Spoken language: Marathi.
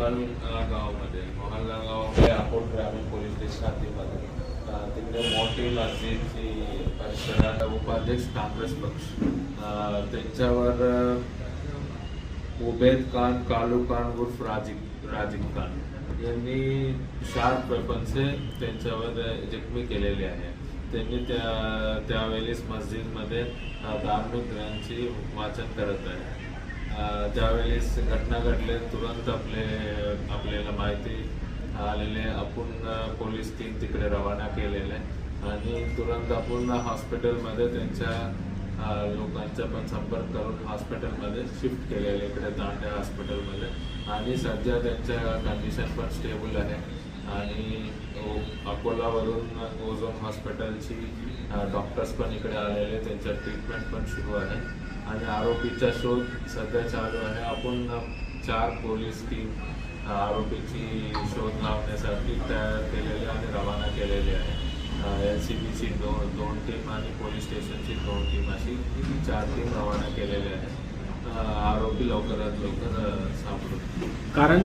मोहन गावामध्ये मोहनला अकोट ग्रामीण पोलीस स्टेशन हद्दीमध्ये तिकडे मोठी मस्जिदची परिसरात उपाध्यक्ष काँग्रेस पक्ष. त्यांच्यावर उबेद खान कालू खान उर्फ राजीव राजीव खान यांनी शार्प वेपनचे त्यांच्यावर जखमी केलेले आहे. त्यांनी त्या त्यावेळेस मस्जिदमध्ये धार्मिक ग्रंथांची वाचन करत आहे. ज्यावेळेस घटना घडले तुरंत आपले आपल्याला माहिती आलेले आपण पोलीस टीम तिकडे रवाना केलेले आणि तुरंत आपण हॉस्पिटलमध्ये त्यांच्या लोकांचा पण संपर्क करून हॉस्पिटलमध्ये शिफ्ट केलेले इकडे दांड्या हॉस्पिटलमध्ये. आणि सध्या त्यांच्या कंडिशन पण स्टेबल आहे. आणि अकोलावरून ओझोन हॉस्पिटलची डॉक्टर्स पण इकडे आलेले त्यांच्या ट्रीटमेंट पण सुरू आहे. आणि आरोपीचा शोध सध्या चालू आहे. आपण चार पोलीस टीम आरोपीची शोध लावण्यासाठी तयार केलेले आणि रवाना केलेली आहे. एल सी बीची दोन दोन टीम आणि पोलीस स्टेशनची दोन टीम अशी चार टीम रवाना केलेल्या आहेत आरोपी लवकरात लवकर अ, सापडू कारण